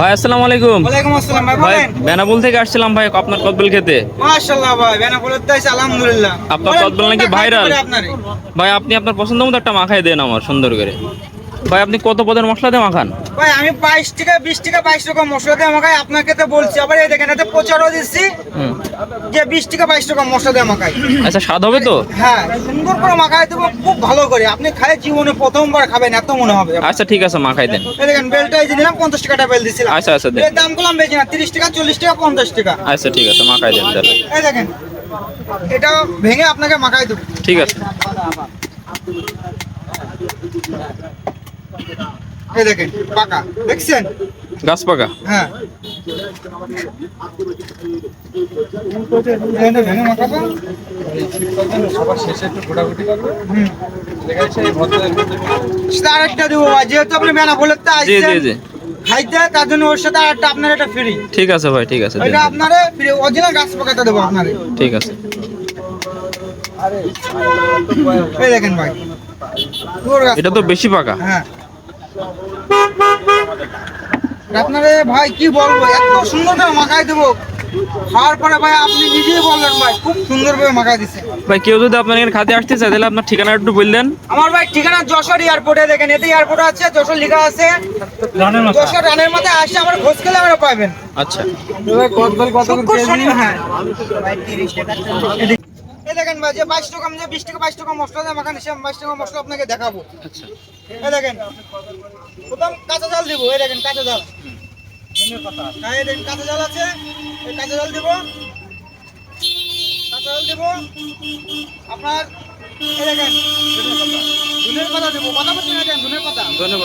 ভাই আসসালামু আলাইকুম। ওয়ালাইকুম আসসালাম ভাই বলেন। বেনাবুল থেকে আসছিলাম ভাই আপনার কদবেল খেতে। মাশাআল্লাহ ভাই বেনাপুল আলহামদুলিল্লাহ। আপনার কদবেল নাকি ভাইরাল? ভাই আপনি আপনার পছন্দ মতো একটা মাখাই দেন আমার সুন্দর করে। ভাই আপনি কত পদের মশলা দিয়ে মাখান? ভাই আমি 22 টাকা 20 টাকা 22 টাকা মশলা দিয়ে আমাকে আপনাকে তো বলছি। আবার এই দেখেন এতে প্রচারও দিচ্ছি। যে 20 টাকা 22 টাকা মশলা দিয়ে মাখাই। আচ্ছা স্বাদ হবে তো? হ্যাঁ সুন্দর করে মাখাই দেবো খুব ভালো করে। আপনি খায় জীবনে প্রথমবার খাবেন এত মনে হবে। আচ্ছা ঠিক আছে মাখাই দেন। এই দেখেন বেলটা এই যে দিলাম 50 টাকাটা বেল দিছিলাম। আচ্ছা আচ্ছা এর দাম করলাম বেশি না 30 টাকা 40 টাকা 50 টাকা। আচ্ছা ঠিক আছে মাখাই দেন তাহলে। এই দেখেন এটা ভেঙে আপনাকে মাখাই দেবো। ঠিক আছে। এই দেখেন পাকা। দেখছেন? গাছ পাকা? হ্যাঁ। আরেকটা দেবো যেহেতু আপনি বেনা বলে জি জি জি। খাইতে তার জন্য ওর সাথে আরেকটা আপনার এটা ফ্রি ঠিক আছে ভাই ঠিক আছে এটা আপনারে ফ্রি অরিজিনাল গাছ পাকাতে দেবো আপনারে। ঠিক আছে। এই দেখেন ভাই এটা তো বেশি পাকা। হ্যাঁ। আপনারে ভাই কি বলব? এত সুন্দর করে মাখাই দেবো। খাওয়ার পরে ভাই আপনি নিজেই বললেন ভাই খুব সুন্দর ভাবে মাখাই দিছে। ভাই কেউ যদি আপনার এখানে খাতে আসতে চায় তাহলে আপনার ঠিকানা একটু বললেন আমার ভাই ঠিকানা যশোর এয়ারপোর্টে দেখেন এতে এয়ারপোর্ট আছে যশোর লেখা আছে। যশোর রানের মাথায় আসে আমার খোঁজ খেলে আমরা পাবেন। আচ্ছা। কত শনি হ্যাঁ। দেখেন ভাই যে বাইশ টাকা যে বিশ টাকা বাইশ টাকা মশলা দেয় মাখান সে বাইশ টাকা মশলা আপনাকে দেখাবো। আচ্ছা। এই দেখেন প্রথম কাঁচা জাল দিব এই দেখেন কাঁচা জাল। হ্যাঁ এই দেখেন কাঁচা জাল আছে এই কাঁচা জাল দিব। কাঁচা জাল দিব। আপনার এই দেখেন ধনের পাতা দেবো কথা বলছি না ধনের পাতা ধনের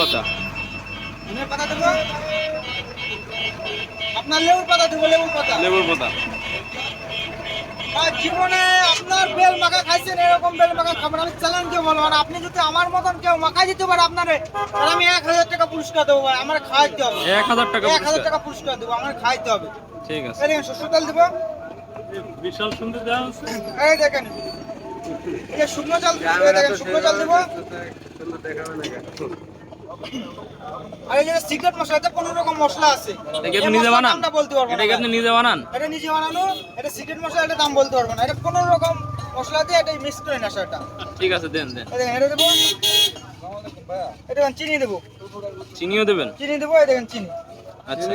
পাতা দেবো। আপনার লেবুর পাতা দেবো লেবুর পাতা। লেবুর পাতা। জীবনে আপনার বেল মাখা খাইছেন এরকম বেল মাখা খাবেন আমি চ্যালেঞ্জ বলব আর আপনি যদি আমার মতন কেউ মাখা দিতে পারে আপনারে তাহলে আমি এক হাজার টাকা পুরস্কার দেবো ভাই আমার খাইতে হবে। এক হাজার টাকা এক হাজার টাকা পুরস্কার দেবো আমার খাইতে হবে। ঠিক আছে। এই দেখেন শস্য তেল দেবো। বিশাল সুন্দর দেওয়া আছে। এই দেখেন। শুকনো চাল দেবো এই দেখেন শুকনো চাল দেবো। আর এই যে সিক্রেট মশলাতে পনেরো রকম মশলা আছে। এটা কি আপনি নিজে বানান? দামটা বলতে পারব এটা না কি আপনি নিজে বানান? এটা নিজে বানানো এটা সিক্রেট মশলা এটা দাম বলতে পারব না। এটা পনেরো রকম মশলা দিয়ে এটা মিক্স করে নেশা এটা ঠিক আছে দেন দেন। এটা দেবো। এটা চিনি দেবো। চিনিও দেবেন? চিনি দেবো এই দেখেন চিনি। আচ্ছা।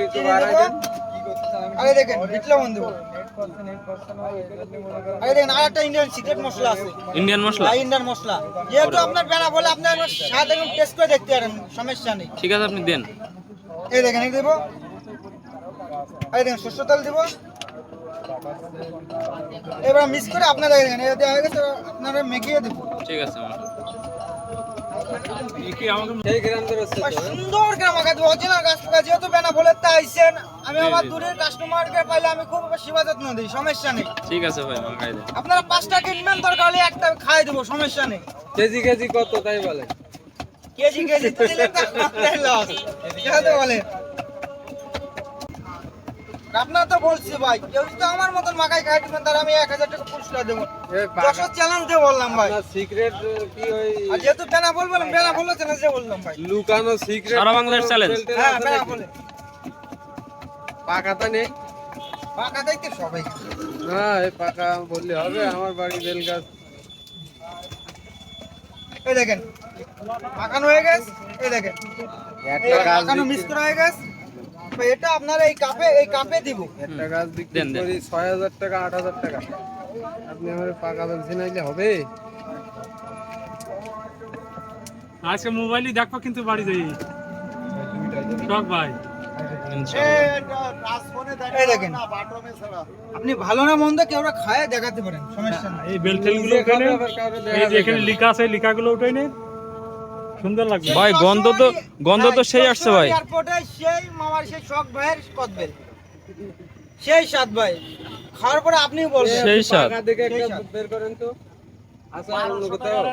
আর দেখেন বিট লবণ দেবো। ইন্ডিয়ান মশলা আছে। ইন্ডিয়ান মশলা? ইন্ডিয়ান মশলা। যেহেতু আপনার বেলা বলে আপনার স্বাদ এবং টেস্ট করে দেখতে পারেন সমস্যা নেই। ঠিক আছে আপনি দেন। এই দেখেন এই দেবো। এই দেখেন শস্য তেল দেবো। এবার মিক্স করে আপনারা দেখেন এটা দেওয়া হয়ে গেছে আপনারা মেখিয়ে দেবো। ঠিক আছে সুন্দর করে মাখা দেবো গাছ পাকা যেহেতু বেনা বলে তা আমি আমার দূরের কাস্টমারকে পাইলে আমি খুব সেবা যত্ন দিই সমস্যা নেই। ঠিক আছে ভাই আপনারা পাঁচটা কিনবেন দরকার হলে একটা খাই দেবো সমস্যা নেই। কেজি কেজি কত তাই বলে? কেজি কেজি তো দিলে আপনার তো বলছি ভাই কেউ যদি আমার মতন মাখাই খাই দিবেন তাহলে আমি এক হাজার টাকা পুরস্কার দেবো। দশটা চ্যালেঞ্জ দিয়ে বললাম ভাই। সিক্রেট কি ওই যেহেতু বেনা বলবেন বেনা বলল চ্যালেঞ্জ দিয়ে বললাম ভাই। লুকানো সিক্রেট সারা বাংলাদেশ challenge। হ্যাঁ বেনা বলে। পাকাতা নেই? পাকা দেখতে সবাই। না এই পাকা বললে হবে আমার বাড়ি বেল গাছ এই দেখেন পাকানো হয়ে গেছে এই দেখেন। একটা গাছ পাকানো মিক্স করা হয়ে গেছে। তো এটা আপনার এই কাপে এই কাপে দিব। একটা গাছ বিক্রি। করি ছয় হাজার টাকা আট হাজার টাকা। আপনি আমার পাকা নাইলে হবে? আজকে মোবাইলই দেখব কিন্তু বাড়ি যাই। শখ ভাই। আপনি ভালো না মন্দ কেউ খায় দেখাতে পারেন সমস্যা নেই। এই বেলটেলগুলো দেখা এখানে। লিখা আছে লিখাগুলো উঠাই নে সুন্দর লাগবে। ভাই গন্ধ তো গন্ধ তো সেই আসছে ভাই। এয়ারপোর্টে সেই মামার সেই শখ ভাইয়ের কদবেল। সেই সাত ভাই। খাওয়ার পরে আপনিও বলবেন। সেই স্বাদ। দেখে একটা বের করেন তো। আচ্ছা অন্য কোথাও?